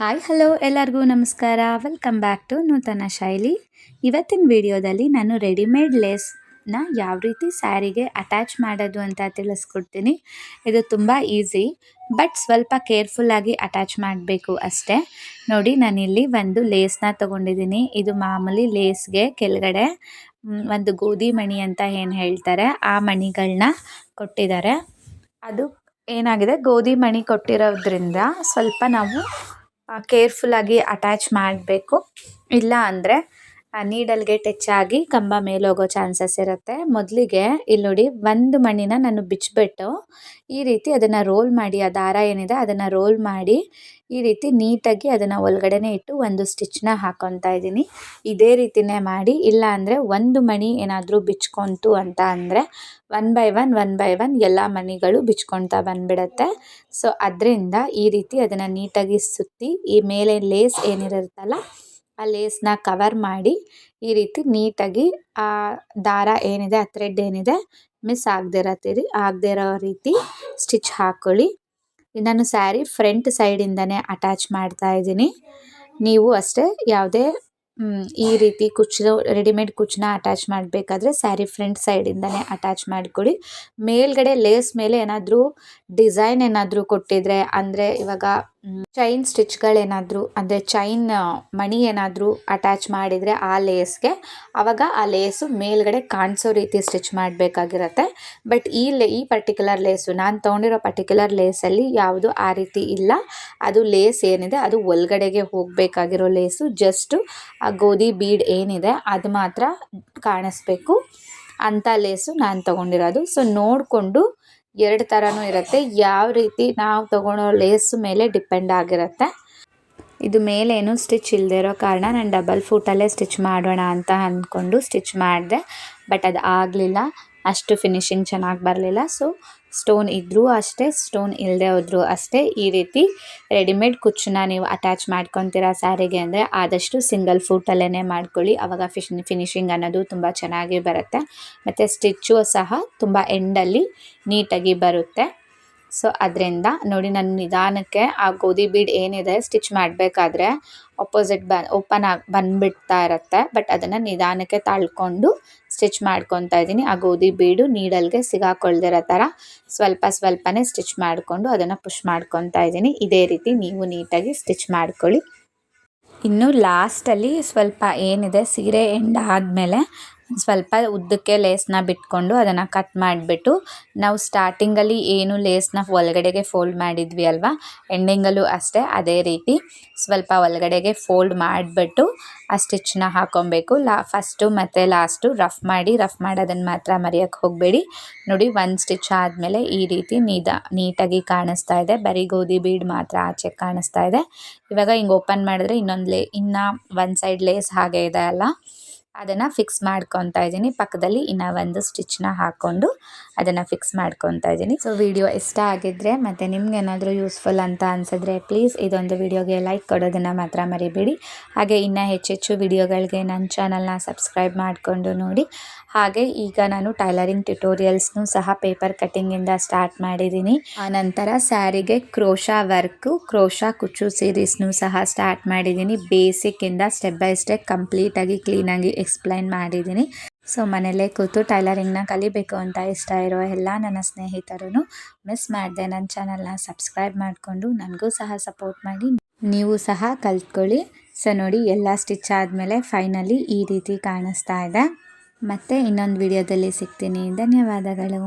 Hi hello ಎಲ್ಲರಿಗೂ ನಮಸ್ಕಾರ. Welcome back to ನೂತನ ಶೈಲಿ. ಇವತ್ತಿನ ವಿಡಿಯೋದಲ್ಲಿ ನಾನು ರೆಡಿಮೇಡ್ ಲೇಸ್ನ ಯಾವ ರೀತಿ ಸ್ಯಾರಿಗೆ ಅಟ್ಯಾಚ್ ಮಾಡೋದು ಅಂತ ತಿಳಿಸ್ಕೊಡ್ತೀನಿ. ಇದು ತುಂಬ ಈಸಿ ಬಟ್ ಸ್ವಲ್ಪ ಕೇರ್ಫುಲ್ಲಾಗಿ ಅಟ್ಯಾಚ್ ಮಾಡಬೇಕು ಅಷ್ಟೇ. ನೋಡಿ, ನಾನಿಲ್ಲಿ ಒಂದು ಲೇಸ್ನ ತೊಗೊಂಡಿದ್ದೀನಿ. ಇದು ಮಾಮೂಲಿ ಲೇಸ್ಗೆ ಕೆಳಗಡೆ ಒಂದು ಗೋಧಿ ಮಣಿ ಅಂತ ಏನು ಹೇಳ್ತಾರೆ, ಆ ಮಣಿಗಳನ್ನ ಕೊಟ್ಟಿದ್ದಾರೆ. ಅದು ಏನಾಗಿದೆ? ಗೋಧಿ ಮಣಿ ಕೊಟ್ಟಿರೋದ್ರಿಂದ ಸ್ವಲ್ಪ ನಾವು ಕೇರ್ಫುಲ್ಲಾಗಿ ಅಟ್ಯಾಚ್ ಮಾಡಬೇಕು. ಇಲ್ಲ ಅಂದರೆ ನೀಡಲ್ಗೆ ಟಚ್ ಆಗಿ ಕಂಬ ಮೇಲೋಗೋ ಚಾನ್ಸಸ್ ಇರುತ್ತೆ. ಮೊದಲಿಗೆ ಇಲ್ಲಿ ನೋಡಿ ಒಂದು ಮಣಿನ ನಾನು ಬಿಚ್ಚಿಬಿಟ್ಟು ಈ ರೀತಿ ಅದನ್ನು ರೋಲ್ ಮಾಡಿ, ಆ ದಾರ ಏನಿದೆ ಅದನ್ನು ರೋಲ್ ಮಾಡಿ ಈ ರೀತಿ ನೀಟಾಗಿ ಅದನ್ನು ಒಳಗಡೆನೆ ಇಟ್ಟು ಒಂದು ಸ್ಟಿಚ್ನ ಹಾಕೊತಾ ಇದ್ದೀನಿ. ಇದೇ ರೀತಿನೇ ಮಾಡಿ, ಇಲ್ಲ ಅಂದರೆ ಒಂದು ಮಣಿ ಏನಾದರೂ ಬಿಚ್ಕೊಂತು ಅಂತ ಅಂದರೆ one by one one by one ಎಲ್ಲ ಮಣಿಗಳು ಬಿಚ್ಕೊಳ್ತಾ ಬಂದುಬಿಡತ್ತೆ. ಸೊ, ಅದರಿಂದ ಈ ರೀತಿ ಅದನ್ನು ನೀಟಾಗಿ ಸುತ್ತಿ ಈ ಮೇಲೆ ಲೇಸ್ ಏನಿರುತ್ತಲ್ಲ ಆ ಲೇಸ್ನ ಕವರ್ ಮಾಡಿ ಈ ರೀತಿ ನೀಟಾಗಿ ಆ ದಾರ ಏನಿದೆ, ಆ ಥ್ರೆಡ್ ಏನಿದೆ, ಮಿಸ್ ಆಗದೆ ಇರತ್ತೀರಿ. ಆಗದೇ ಇರೋ ರೀತಿ ಸ್ಟಿಚ್ ಹಾಕ್ಕೊಳ್ಳಿ ನಾನು ಸ್ಯಾರಿ ಫ್ರಂಟ್ ಸೈಡಿಂದನೇ ಅಟ್ಯಾಚ್ ಮಾಡ್ತಾ ಇದ್ದೀನಿ. ನೀವು ಅಷ್ಟೇ ಯಾವುದೇ ಈ ರೀತಿ ಕುಚ್ಚು ರೆಡಿಮೇಡ್ ಕುಚ್ಚನ್ನ ಅಟ್ಯಾಚ್ ಮಾಡಬೇಕಾದ್ರೆ ಸ್ಯಾರಿ ಫ್ರಂಟ್ ಸೈಡಿಂದನೇ ಅಟ್ಯಾಚ್ ಮಾಡಿಕೊಡಿ ಮೇಲ್ಗಡೆ ಲೇಸ್ ಮೇಲೆ ಏನಾದರೂ ಡಿಸೈನ್ ಏನಾದರೂ ಕೊಟ್ಟಿದ್ರೆ, ಅಂದರೆ ಇವಾಗ ಚೈನ್ ಸ್ಟಿಚ್ಗಳೇನಾದರೂ ಅಂದರೆ ಚೈನ್ ಮಣಿ ಏನಾದರೂ ಅಟ್ಯಾಚ್ ಮಾಡಿದರೆ ಆ ಲೇಸ್ಗೆ ಆವಾಗ ಆ ಲೇಸು ಮೇಲ್ಗಡೆ ಕಾಣಿಸೋ ರೀತಿ ಸ್ಟಿಚ್ ಮಾಡಬೇಕಾಗಿರತ್ತೆ. ಬಟ್ ಈ ಲೇ ಈ ಪರ್ಟಿಕ್ಯುಲರ್ ಲೇಸು ನಾನು ತೊಗೊಂಡಿರೋ ಪರ್ಟಿಕ್ಯುಲರ್ ಲೇಸಲ್ಲಿ ಯಾವುದು ಆ ರೀತಿ ಇಲ್ಲ. ಅದು ಲೇಸ್ ಏನಿದೆ, ಅದು ಒಳಗಡೆಗೆ ಹೋಗಬೇಕಾಗಿರೋ ಲೇಸು ಜಸ್ಟು ಆ ಗೋಧಿ ಬೀಡ್ ಏನಿದೆ, ಅದು ಮಾತ್ರ ಕಾಣಿಸ್ಬೇಕು. ಅಂಥ ಲೇಸು ನಾನು ತೊಗೊಂಡಿರೋದು. ಸೊ ನೋಡಿಕೊಂಡು ಎರಡು ಥರನೂ ಇರುತ್ತೆ. ಯಾವ ರೀತಿ ನಾವು ತೊಗೊಳೋ ಲೇಸ್ ಮೇಲೆ ಡಿಪೆಂಡ್ ಆಗಿರುತ್ತೆ. ಇದು ಮೇಲೇನು ಸ್ಟಿಚ್ ಇಲ್ಲದೆ ಇರೋ ಕಾರಣ ನಾನು ಡಬಲ್ ಫೂಟಲ್ಲೇ ಸ್ಟಿಚ್ ಮಾಡೋಣ ಅಂತ ಅಂದ್ಕೊಂಡು ಸ್ಟಿಚ್ ಮಾಡಿದೆ. ಬಟ್ ಅದು ಆಗಲಿಲ್ಲ. ಅಷ್ಟು ಫಿನಿಶಿಂಗ್ ಚೆನ್ನಾಗಿ ಬರಲಿಲ್ಲ. ಸೊ ಸ್ಟೋನ್ ಇದ್ದರೂ ಅಷ್ಟೇ ಸ್ಟೋನ್ ಇಲ್ಲದೆ ಹೋದರೂ ಅಷ್ಟೇ ಈ ರೀತಿ ರೆಡಿಮೇಡ್ ಕುಚ್ಚನ್ನ ನೀವು ಅಟ್ಯಾಚ್ ಮಾಡ್ಕೊತೀರಾ ಸ್ಯಾರಿಗೆ ಅಂದರೆ ಆದಷ್ಟು ಸಿಂಗಲ್ ಫೂಟಲ್ಲೇ ಮಾಡ್ಕೊಳ್ಳಿ. ಆವಾಗ ಫಿಶ್ ಫಿನಿಶಿಂಗ್ ಅನ್ನೋದು ತುಂಬ ಚೆನ್ನಾಗಿ ಬರುತ್ತೆ. ಮತ್ತು ಸ್ಟಿಚ್ಚು ಸಹ ತುಂಬ ಎಂಡಲ್ಲಿ ನೀಟಾಗಿ ಬರುತ್ತೆ. ಸೊ ಅದರಿಂದ ನೋಡಿ ನಾನು ನಿಧಾನಕ್ಕೆ ಆ ಗೋಧಿ ಬೀಡ್ ಏನಿದೆ ಸ್ಟಿಚ್ ಮಾಡಬೇಕಾದ್ರೆ ಅಪೋಸಿಟ್ ಬ ಓಪನ್ ಆಗಿ ಬಂದುಬಿಡ್ತಾ ಇರುತ್ತೆ. ಬಟ್ ಅದನ್ನು ನಿಧಾನಕ್ಕೆ ತಳ್ಕೊಂಡು ಸ್ಟಿಚ್ ಮಾಡ್ಕೊತಾ ಇದ್ದೀನಿ. ಆ ಗೋಧಿ ಬೀಡು ನೀಡಲ್ಗೆ ಸಿಗಾಕೊಳ್ದಿರೋ ಥರ ಸ್ವಲ್ಪ ಸ್ವಲ್ಪನೇ ಸ್ಟಿಚ್ ಮಾಡಿಕೊಂಡು ಅದನ್ನು ಪುಷ್ ಮಾಡ್ಕೊತಾ ಇದ್ದೀನಿ. ಇದೇ ರೀತಿ ನೀವು ನೀಟಾಗಿ ಸ್ಟಿಚ್ ಮಾಡ್ಕೊಳ್ಳಿ. ಇನ್ನು ಲಾಸ್ಟಲ್ಲಿ ಸ್ವಲ್ಪ ಏನಿದೆ, ಸೀರೆ ಎಂಡ್ ಆದಮೇಲೆ ಸ್ವಲ್ಪ ಉದ್ದಕ್ಕೆ ಲೇಸನ್ನ ಬಿಟ್ಕೊಂಡು ಅದನ್ನು ಕಟ್ ಮಾಡಿಬಿಟ್ಟು, ನಾವು ಸ್ಟಾರ್ಟಿಂಗಲ್ಲಿ ಏನು ಲೇಸನ್ನ ಒಳಗಡೆಗೆ ಫೋಲ್ಡ್ ಮಾಡಿದ್ವಿ ಅಲ್ವಾ? ಎಂಡಿಂಗಲ್ಲೂ ಅಷ್ಟೇ, ಅದೇ ರೀತಿ ಸ್ವಲ್ಪ ಒಳಗಡೆಗೆ ಫೋಲ್ಡ್ ಮಾಡಿಬಿಟ್ಟು ಆ ಸ್ಟಿಚ್ನ ಹಾಕೊಬೇಕು. ಲಾ ಫಸ್ಟು ಮತ್ತು ಲಾಸ್ಟು ರಫ್ ಮಾಡಿ ರಫ್ ಮಾಡೋದನ್ನು ಮಾತ್ರ ಮರೆಯೋಕ್ಕೆ ಹೋಗಬೇಡಿ. ನೋಡಿ, ಒಂದು ಸ್ಟಿಚ್ ಆದಮೇಲೆ ಈ ರೀತಿ ನೀದ, ನೀಟಾಗಿ ಕಾಣಿಸ್ತಾ ಇದೆ. ಬರೀ ಗೋಧಿ ಬೀಡ್ ಮಾತ್ರ ಆಚೆ ಕಾಣಿಸ್ತಾ ಇದೆ. ಇವಾಗ ಹಿಂಗೆ ಓಪನ್ ಮಾಡಿದ್ರೆ ಇನ್ನೊಂದು ಲೇ, ಇನ್ನು ಒಂದು ಸೈಡ್ ಲೇಸ್ ಹಾಗೆ ಇದೆ ಅಲ್ಲ? ಅದನ್ನು ಫಿಕ್ಸ್ ಮಾಡ್ಕೊತಾ ಇದ್ದೀನಿ. ಪಕ್ಕದಲ್ಲಿ ಇನ್ನೂ ಒಂದು ಸ್ಟಿಚ್ನ ಹಾಕ್ಕೊಂಡು ಅದನ್ನು ಫಿಕ್ಸ್ ಮಾಡ್ಕೊತಾ ಇದ್ದೀನಿ. ಸೊ ವಿಡಿಯೋ ಇಷ್ಟ ಆಗಿದ್ದರೆ ಮತ್ತು ನಿಮ್ಗೇನಾದರೂ ಯೂಸ್ಫುಲ್ ಅಂತ ಅನಿಸಿದ್ರೆ ಪ್ಲೀಸ್ ಇದೊಂದು ವಿಡಿಯೋಗೆ ಲೈಕ್ ಕೊಡೋದನ್ನು ಮಾತ್ರ ಮರಿಬೇಡಿ. ಹಾಗೆ ಇನ್ನೂ ಹೆಚ್ಚೆಚ್ಚು ವಿಡಿಯೋಗಳಿಗೆ ನನ್ನ ಚಾನಲ್ನ ಸಬ್ಸ್ಕ್ರೈಬ್ ಮಾಡಿಕೊಂಡು ನೋಡಿ. ಹಾಗೆ ಈಗ ನಾನು ಟೈಲರಿಂಗ್ ಟ್ಯುಟೋರಿಯಲ್ಸ್ನು ಸಹ ಪೇಪರ್ ಕಟ್ಟಿಂಗಿಂದ ಸ್ಟಾರ್ಟ್ ಮಾಡಿದ್ದೀನಿ. ಆನಂತರ ಸ್ಯಾರಿಗೆ ಕ್ರೋಶಾ ವರ್ಕು ಕ್ರೋಶಾ ಕುಚ್ಚು ಸೀರೀಸ್ನು ಸಹ ಸ್ಟಾರ್ಟ್ ಮಾಡಿದ್ದೀನಿ. ಬೇಸಿಕ್ಕಿಂದ ಸ್ಟೆಪ್ ಬೈ ಸ್ಟೆಪ್ ಕಂಪ್ಲೀಟಾಗಿ ಕ್ಲೀನಾಗಿ ಎಕ್ಸ್ಪ್ಲೈನ್ ಮಾಡಿದ್ದೀನಿ. ಸೊ ಮನೆಯಲ್ಲೇ ಕೂತು ಟೈಲರಿಂಗ್ನ ಕಲಿಬೇಕು ಅಂತ ಇಷ್ಟ ಇರೋ ಎಲ್ಲ ನನ್ನ ಸ್ನೇಹಿತರು ಮಿಸ್ ಮಾಡಿದೆ. ನನ್ನ ಚಾನಲ್ನ ಸಬ್ಸ್ಕ್ರೈಬ್ ಮಾಡಿಕೊಂಡು ನನಗೂ ಸಹ ಸಪೋರ್ಟ್ ಮಾಡಿ. ನೀವು ಸಹ ಕಲ್ತ್ಕೊಳ್ಳಿ. ಸೊ ನೋಡಿ ಎಲ್ಲ ಸ್ಟಿಚ್ ಆದಮೇಲೆ ಫೈನಲಿ ಈ ರೀತಿ ಕಾಣಿಸ್ತಾ ಇದೆ. ಮತ್ತೆ ಇನ್ನೊಂದು ವಿಡಿಯೋದಲ್ಲಿ ಸಿಗ್ತೀನಿ. ಧನ್ಯವಾದಗಳು.